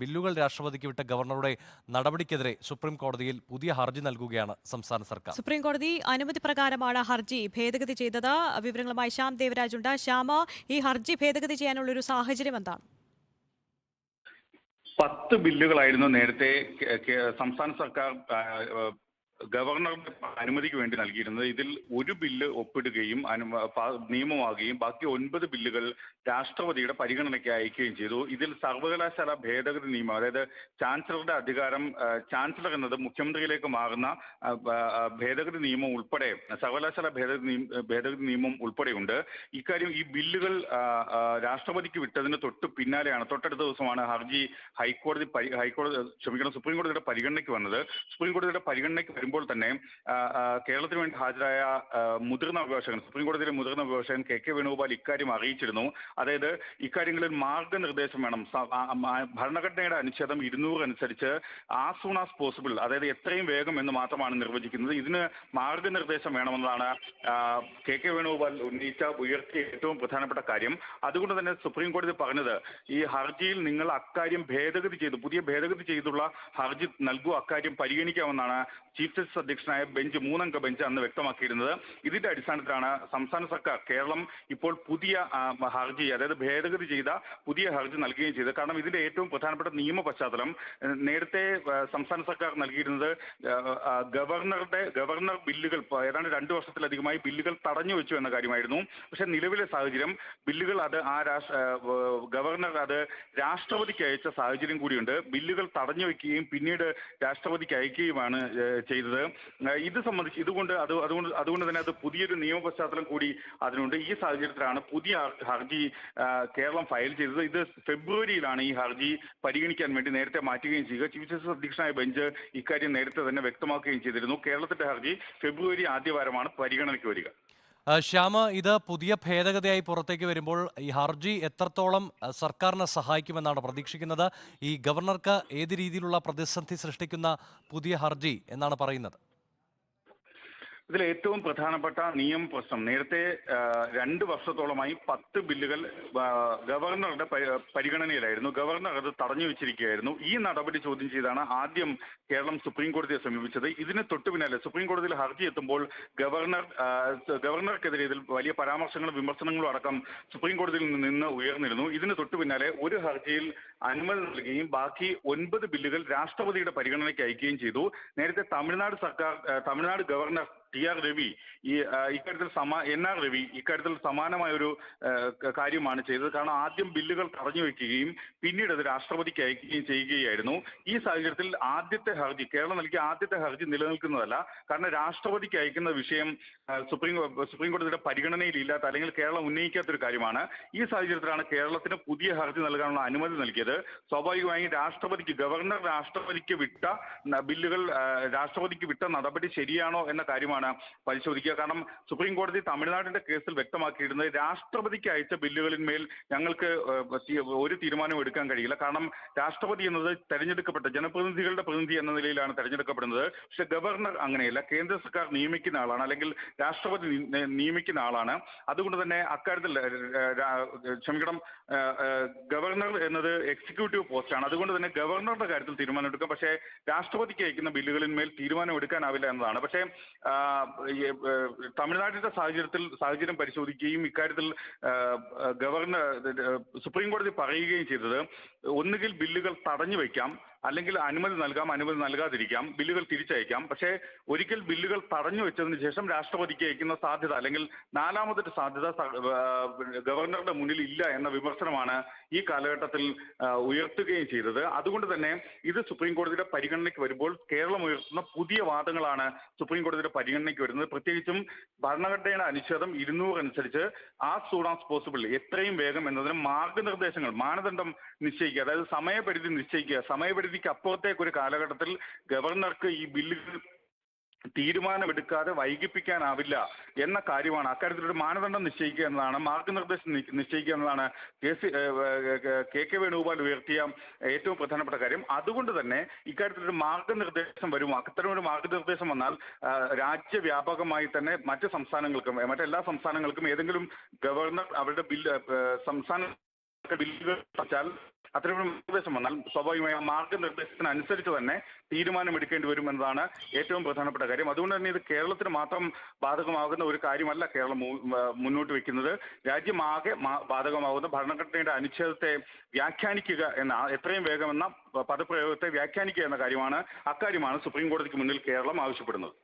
ബില്ലുകൾ രാഷ്ട്രപതിക്ക് വിട്ട ഗവർണറുടെ നടപടിക്കെതിരെ സുപ്രീം കോടതിയിൽ പുതിയ ഹർജി നൽകുകയാണ് സംസ്ഥാന സർക്കാർ. സുപ്രീം കോടതി അനുമതി പ്രകാരമാണ് ഹർജി ഭേദഗതി ചെയ്തത്. വിവരങ്ങളുമായി ശ്യാം ദേവരാജ് ഉണ്ട്. ശ്യാമ ഈ ഹർജി ഭേദഗതി ചെയ്യാനുള്ള ഒരു സാഹചര്യം എന്താണ്? പത്ത് ബില്ലുകളായിരുന്നു നേരത്തെ സംസ്ഥാന സർക്കാർ ഗവർണറുടെ അനുമതിക്ക് വേണ്ടി നൽകിയിരുന്നത് ഇതിൽ ഒരു ബില്ല് ഒപ്പിടുകയും നിയമമാകുകയും ബാക്കി ഒൻപത് ബില്ലുകൾ രാഷ്ട്രപതിയുടെ പരിഗണനയ്ക്ക് അയക്കുകയും ചെയ്തു. ഇതിൽ സർവകലാശാല ഭേദഗതി നിയമം അതായത് ചാൻസലറുടെ അധികാരം ചാൻസലർ എന്നത് മുഖ്യമന്ത്രിയിലേക്ക് മാറുന്ന ഭേദഗതി നിയമം ഉൾപ്പെടെ സർവകലാശാല ഭേദഗതി ഭേദഗതി നിയമം ഉൾപ്പെടെയുണ്ട്. ഇക്കാര്യം ഈ ബില്ലുകൾ രാഷ്ട്രപതിക്ക് വിട്ടതിന് തൊട്ട് പിന്നാലെയാണ് തൊട്ടടുത്ത ദിവസമാണ് ഹർജി ഹൈക്കോടതി ഹൈക്കോടതി ക്ഷമിക്കണം സുപ്രീം കോടതിയുടെ പരിഗണനയ്ക്ക് വന്നത്. സുപ്രീം കോടതിയുടെ പരിഗണനയ്ക്ക് വരുമ്പോൾ തന്നെ കേരളത്തിന് വേണ്ടി ഹാജരായ മുതിർന്ന അഭിഭാഷകൻ സുപ്രീം കോടതിയിലെ മുതിർന്ന അഭിഭാഷകൻ കെ കെ വേണുഗോപാൽ ഇക്കാര്യം അറിയിച്ചിരുന്നു. അതായത് ഇക്കാര്യങ്ങളിൽ മാർഗനിർദ്ദേശം വേണം. ഭരണഘടനയുടെ അനുച്ഛേദം ഇരുന്നൂറ് അനുസരിച്ച് ആസ് സൂൺ ആസ് പോസിബിൾ അതായത് എത്രയും വേഗം എന്ന് മാത്രമാണ് നിർവചിക്കുന്നത്. ഇതിന് മാർഗനിർദ്ദേശം വേണമെന്നതാണ് കെ കെ വേണുഗോപാൽ ഉന്നയിച്ച ഉയർത്തിയ ഏറ്റവും പ്രധാനപ്പെട്ട കാര്യം. അതുകൊണ്ട് തന്നെ സുപ്രീം കോടതി പറഞ്ഞത് ഈ ഹർജിയിൽ നിങ്ങൾ അക്കാര്യം ഭേദഗതി ചെയ്തു പുതിയ ഭേദഗതി ചെയ്തുള്ള ഹർജി നൽകുക അക്കാര്യം പരിഗണിക്കാമെന്നാണ് ചീഫ് ജസ്റ്റിസ് അധ്യക്ഷനായ ബെഞ്ച് മൂന്നംഗ ബെഞ്ച് അന്ന് വ്യക്തമാക്കിയിരുന്നത്. ഇതിന്റെ അടിസ്ഥാനത്തിലാണ് സംസ്ഥാന സർക്കാർ കേരളം ഇപ്പോൾ പുതിയ ഹർജി അതായത് ഭേദഗതി ചെയ്ത പുതിയ ഹർജി നൽകുകയും ചെയ്തത്. കാരണം ഇതിന്റെ ഏറ്റവും പ്രധാനപ്പെട്ട നിയമ പശ്ചാത്തലം നേരത്തെ സംസ്ഥാന സർക്കാർ നൽകിയിരുന്നത് ഗവർണറുടെ ഗവർണർ ബില്ലുകൾ ഏതാണ്ട് രണ്ടു വർഷത്തിലധികമായി ബില്ലുകൾ തടഞ്ഞു വെച്ചു എന്ന കാര്യമായിരുന്നു. പക്ഷേ നിലവിലെ സാഹചര്യം ബില്ലുകൾ അത് ആ ഗവർണർ അത് രാഷ്ട്രപതിക്ക് അയച്ച സാഹചര്യം കൂടിയുണ്ട്. ബില്ലുകൾ തടഞ്ഞു വയ്ക്കുകയും പിന്നീട് രാഷ്ട്രപതിക്ക് അയക്കുകയുമാണ് ഏഹ്, ചെയ്തത്. ഇത് സംബന്ധിച്ച് ഇതുകൊണ്ട് അത് അതുകൊണ്ട് അതുകൊണ്ട് തന്നെ അത് പുതിയൊരു നിയമ പശ്ചാത്തലം കൂടി അതിനുണ്ട്. ഈ സാഹചര്യത്തിലാണ് പുതിയ ഹർജി കേരളം ഫയൽ ചെയ്തത്. ഇത് ഫെബ്രുവരിയിലാണ് ഈ ഹർജി പരിഗണിക്കാൻ വേണ്ടി നേരത്തെ മാറ്റുകയും ചെയ്യുക. ചീഫ് ജസ്റ്റിസ് അധ്യക്ഷനായ ബെഞ്ച് ഇക്കാര്യം നേരത്തെ തന്നെ വ്യക്തമാക്കുകയും ചെയ്തിരുന്നു. കേരളത്തിന്റെ ഹർജി ഫെബ്രുവരി ആദ്യവാരമാണ് പരിഗണനയ്ക്ക് വരിക. ശ്യാമ ഇത് പുതിയ ഭേദഗതിയായി പുറത്തേക്ക് വരുമ്പോൾ ഈ ഹർജി എത്രത്തോളം സർക്കാരിനെ സഹായിക്കുമെന്നാണ് പ്രതീക്ഷിക്കുന്നത്. ഈ ഗവർണർക്ക് ഏത് രീതിയിലുള്ള പ്രതിസന്ധി സൃഷ്ടിക്കുന്ന പുതിയ ഹർജി എന്നാണ് പറയുന്നത്? ഇതിൽ ഏറ്റവും പ്രധാനപ്പെട്ട നിയമ പ്രശ്നം. നേരത്തെ രണ്ട് വർഷത്തോളമായി പത്ത് ബില്ലുകൾ ഗവർണറുടെ പരിഗണനയിലായിരുന്നു. ഗവർണർ അത് തടഞ്ഞു വെച്ചിരിക്കുകയായിരുന്നു. ഈ നടപടി ചോദ്യം ചെയ്താണ് ആദ്യം കേരളം സുപ്രീം കോടതിയെ സമീപിച്ചത്. ഇതിന് തൊട്ടു പിന്നാലെ സുപ്രീം കോടതിയിൽ ഹർജി എത്തുമ്പോൾ ഗവർണർ ഗവർണർക്കെതിരെ ഇതിൽ വലിയ പരാമർശങ്ങളും വിമർശനങ്ങളും അടക്കം സുപ്രീം കോടതിയിൽ നിന്ന് ഉയർന്നിരുന്നു. ഇതിന് തൊട്ടു പിന്നാലെ ഒരു ഹർജിയിൽ അനുമതി നൽകുകയും ബാക്കി ഒൻപത് ബില്ലുകൾ രാഷ്ട്രപതിയുടെ പരിഗണനയ്ക്ക് അയക്കുകയും ചെയ്തു. നേരത്തെ തമിഴ്നാട് സർക്കാർ Tamil Nadu governor T R Ravi ഈ ഇക്കാര്യത്തിൽ സമാ എൻ ആർ രവി ഇക്കാര്യത്തിൽ സമാനമായൊരു കാര്യമാണ് ചെയ്തത്. കാരണം ആദ്യം ബില്ലുകൾ തടഞ്ഞു വയ്ക്കുകയും പിന്നീട് അത് രാഷ്ട്രപതിക്ക് അയക്കുകയും ചെയ്യുകയായിരുന്നു. ഈ സാഹചര്യത്തിൽ ആദ്യത്തെ ഹർജി കേരളം നൽകിയ ആദ്യത്തെ ഹർജി നിലനിൽക്കുന്നതല്ല. കാരണം രാഷ്ട്രപതിക്ക് അയക്കുന്ന വിഷയം സുപ്രീം സുപ്രീം കോടതിയുടെ പരിഗണനയിൽ ഇല്ലാത്ത അല്ലെങ്കിൽ കേരളം ഉന്നയിക്കാത്തൊരു കാര്യമാണ്. ഈ സാഹചര്യത്തിലാണ് കേരളത്തിന് പുതിയ ഹർജി നൽകാനുള്ള അനുമതി നൽകിയത്. സ്വാഭാവികമായും രാഷ്ട്രപതിക്ക് ഗവർണർ രാഷ്ട്രപതിക്ക് വിട്ട ബില്ലുകൾ രാഷ്ട്രപതിക്ക് വിട്ട നടപടി ശരിയാണോ എന്ന കാര്യമാണ് പരിശോധിക്കുക? കാരണം സുപ്രീം കോടതി തമിഴ്നാടിന്റെ കേസിൽ വ്യക്തമാക്കിയിരുന്നത് രാഷ്ട്രപതിക്ക് അയച്ച ബില്ലുകളിന്മേൽ ഞങ്ങൾക്ക് ഒരു തീരുമാനവും എടുക്കാൻ കഴിയില്ല. കാരണം രാഷ്ട്രപതി എന്നത് തെരഞ്ഞെടുക്കപ്പെട്ട ജനപ്രതിനിധികളുടെ പ്രതിനിധി എന്ന നിലയിലാണ് തെരഞ്ഞെടുക്കപ്പെടുന്നത്. പക്ഷെ ഗവർണർ അങ്ങനെയല്ല. കേന്ദ്ര സർക്കാർ നിയമിക്കുന്ന ആളാണ് അല്ലെങ്കിൽ രാഷ്ട്രപതി നിയമിക്കുന്ന ആളാണ്. അതുകൊണ്ട് തന്നെ അക്കാര്യത്തിൽ ക്ഷമിക്കണം ഗവർണർ എന്നത് എക്സിക്യൂട്ടീവ് പോസ്റ്റാണ്. അതുകൊണ്ട് തന്നെ ഗവർണറുടെ കാര്യത്തിൽ തീരുമാനം എടുക്കാം പക്ഷേ രാഷ്ട്രപതിക്ക് അയക്കുന്ന ബില്ലുകളിന്മേൽ തീരുമാനം എടുക്കാനാവില്ല എന്നതാണ്. പക്ഷേ തമിഴ്നാട്ടിന്റെ സാഹചര്യത്തിൽ സാഹചര്യം പരിശോധിക്കുകയും ഇക്കാര്യത്തിൽ ഗവർണർ സുപ്രീം കോടതി പറയുകയും ചെയ്തത് ഒന്നുകിൽ ബില്ലുകൾ തടഞ്ഞു വയ്ക്കാം അല്ലെങ്കിൽ അനുമതി നൽകാം അനുമതി നൽകാതിരിക്കാം ബില്ലുകൾ തിരിച്ചയക്കാം. പക്ഷേ ഒരിക്കൽ ബില്ലുകൾ തടഞ്ഞു വെച്ചതിന് ശേഷം രാഷ്ട്രപതിക്ക് അയക്കുന്ന സാധ്യത അല്ലെങ്കിൽ നാലാമതൊരു സാധ്യത ഗവർണറുടെ മുന്നിൽ ഇല്ല എന്ന വിമർശനമാണ് ഈ കാലഘട്ടത്തിൽ ഉയർത്തുകയും ചെയ്തത്. അതുകൊണ്ട് തന്നെ ഇത് സുപ്രീം കോടതിയുടെ പരിഗണനയ്ക്ക് വരുമ്പോൾ കേരളം ഉയർത്തുന്ന പുതിയ വാദങ്ങളാണ് സുപ്രീം കോടതിയുടെ പരിഗണനയ്ക്ക് വരുന്നത്. പ്രത്യേകിച്ചും ഭരണഘടനയുടെ അനുച്ഛേദം ഇരുന്നൂറ് അനുസരിച്ച് ആ സൂൺ പോസിബിൾ എത്രയും വേഗം എന്നതിന് മാർഗനിർദ്ദേശങ്ങൾ മാനദണ്ഡം നിശ്ചയിക്കുക. അതായത് സമയപരിധി നിശ്ചയിക്കുക. സമയപരിധിക്ക് അപ്പുറത്തേക്ക് ഒരു കാലഘട്ടത്തിൽ ഗവർണർക്ക് ഈ ബില്ലുകൾ തീരുമാനമെടുക്കാതെ വൈകിപ്പിക്കാനാവില്ല എന്ന കാര്യമാണ് അക്കാര്യത്തിലൊരു മാനദണ്ഡം നിശ്ചയിക്കുക എന്നതാണ് മാർഗനിർദ്ദേശം നിശ്ചയിക്കുക എന്നതാണ് K C K K Venugopal ഉയർത്തിയ ഏറ്റവും പ്രധാനപ്പെട്ട കാര്യം. അതുകൊണ്ട് തന്നെ ഇക്കാര്യത്തിലൊരു മാർഗനിർദ്ദേശം വരും. അത്തരമൊരു മാർഗനിർദ്ദേശം വന്നാൽ രാജ്യവ്യാപകമായി തന്നെ മറ്റ് സംസ്ഥാനങ്ങൾക്കും മറ്റെല്ലാ സംസ്ഥാനങ്ങൾക്കും ഏതെങ്കിലും ഗവർണർ അവരുടെ ബില്ല് സംസ്ഥാന ബില്ലുകൾ അത്തരമൊരു നിർദ്ദേശം വന്നാൽ സ്വാഭാവികമായി ആ മാർഗനിർദ്ദേശത്തിനനുസരിച്ച് തന്നെ തീരുമാനമെടുക്കേണ്ടി വരും എന്നതാണ് ഏറ്റവും പ്രധാനപ്പെട്ട കാര്യം. അതുകൊണ്ട് തന്നെ ഇത് കേരളത്തിന് മാത്രം ബാധകമാകുന്ന ഒരു കാര്യമല്ല കേരളം മുന്നോട്ട് വെക്കുന്നത്. രാജ്യമാകെ ബാധകമാകുന്ന ഭരണഘടനയുടെ അനുച്ഛേദത്തെ വ്യാഖ്യാനിക്കുക എന്ന എത്രയും വേഗം എന്ന പദപ്രയോഗത്തെ വ്യാഖ്യാനിക്കുക എന്ന കാര്യമാണ് അക്കാര്യമാണ് സുപ്രീം കോടതിക്ക് മുന്നിൽ കേരളം ആവശ്യപ്പെടുന്നത്.